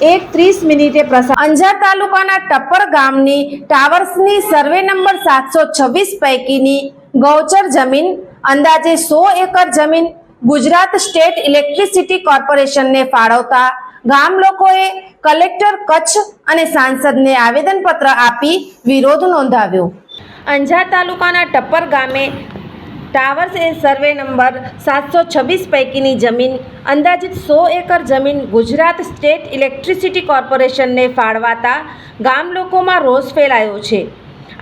એક ત્રીસ મિનિટે પ્રસાર અંજાર તાલુકાના ટપ્પર ગામની ટાવર્સની સર્વે નંબર સાતસો છવ્વીસ પૈકીની ગૌચર જમીન, અંદાજે સો એકર જમીન ગુજરાત સ્ટેટ ઇલેક્ટ્રિસિટી કોર્પોરેશનને ફાળવતા ગામ લોકોએ કલેક્ટર, કચ્છ અને સાંસદને આવેદનપત્ર આપી વિરોધ નોંધાવ્યો. અંજાર તાલુકાના ટપ્પર ગામે ટાવર્સ એ સર્વે નંબર સાતસો છવ્વીસ પૈકીની જમીન, અંદાજિત સો એકર જમીન ગુજરાત સ્ટેટ ઇલેક્ટ્રિસિટી કોર્પોરેશનને ફાળવાતા ગામ લોકોમાં રોષ ફેલાયો છે.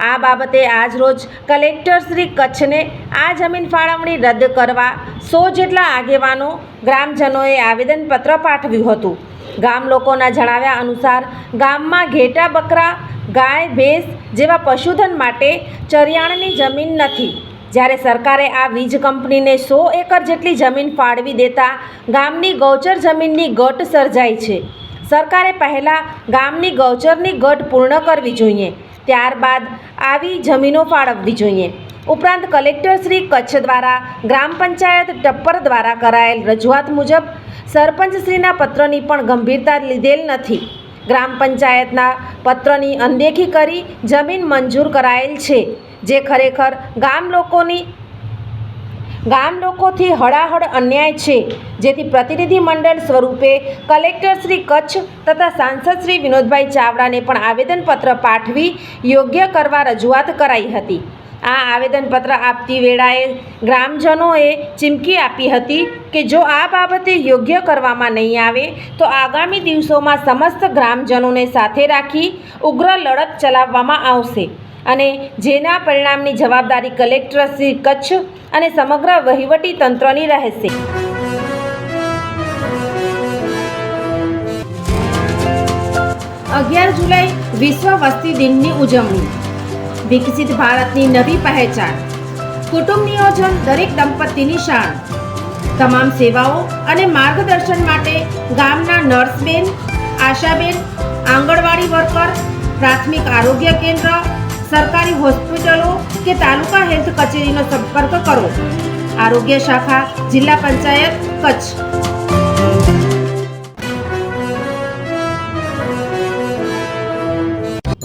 આ બાબતે આજરોજ કલેક્ટર શ્રી કચ્છને આ જમીન ફાળવણી રદ કરવા સો જેટલા આગેવાનો, ગ્રામજનોએ આવેદનપત્ર પાઠવ્યું હતું. ગામ લોકોના જણાવ્યા અનુસાર, ગામમાં ઘેટા બકરા ગાય, ભેંસ જેવા પશુધન માટે ચરિયાણની જમીન નથી. જ્યારે સરકારે આ વીજ કંપનીને સો એકર જેટલી જમીન ફાળવી દેતા ગામની ગૌચર જમીનની ઘટ સર્જાઈ છે. સરકારે પહેલાં ગામની ગૌચરની ઘટ પૂર્ણ કરવી જોઈએ, ત્યારબાદ આવી જમીનો ફાળવવી જોઈએ. ઉપરાંત કલેક્ટર શ્રી કચ્છ દ્વારા, ગ્રામ પંચાયત ટપ્પર દ્વારા કરાયેલ રજૂઆત મુજબ સરપંચશ્રીના પત્રની પણ ગંભીરતા લીધેલ નથી. ગ્રામ પંચાયતના પત્રની અનદેખી કરી જમીન મંજૂર કરાયેલ છે. જે ખરેખર ગામ લોકોની ગામ લોકોથી હળાહળ અન્યાય છે, જેથી પ્રતિનિધિ મંડળ સ્વરૂપે કલેક્ટર શ્રી કચ્છ તથા સાંસદ શ્રી વિનોદભાઈ ચાવડાને પણ આવેદનપત્ર પાઠવી યોગ્ય કરવા રજૂઆત કરાઈ હતી. આ આવેદનપત્ર આપતી વેળાએ ગ્રામજનોએ ચીમકી આપી હતી કે જો આ બાબતે યોગ્ય કરવામાં નહીં આવે, તો આગામી દિવસોમાં સમસ્ત ગ્રામજનોને સાથે રાખી ઉગ્ર લડત ચલાવવામાં આવશે. અને જેના પરિણામની જવાબદારી કલેક્ટર શ્રી કચ્છ અને સમગ્ર વહીવટી તંત્રની રહેશે. અગિયાર જુલાઈ વિશ્વ વસ્તી દિનની ઉજવણી. વિકસિત ભારતની નવી પહેચાન. કુટુંબ નિયોજન દરેક દંપતીની શાન. તમામ સેવાઓ અને માર્ગદર્શન માટે ગામના નર્સબેન, આશાબેન, આંગણવાડી વર્કર, પ્રાથમિક આરોગ્ય કેન્દ્ર સરકારી હોસ્પિટલો કે તાલુકા હેલ્થ કચેરીનો સંપર્ક કરો. આરોગ્ય શાખા જિલ્લા પંચાયત કચ્છ.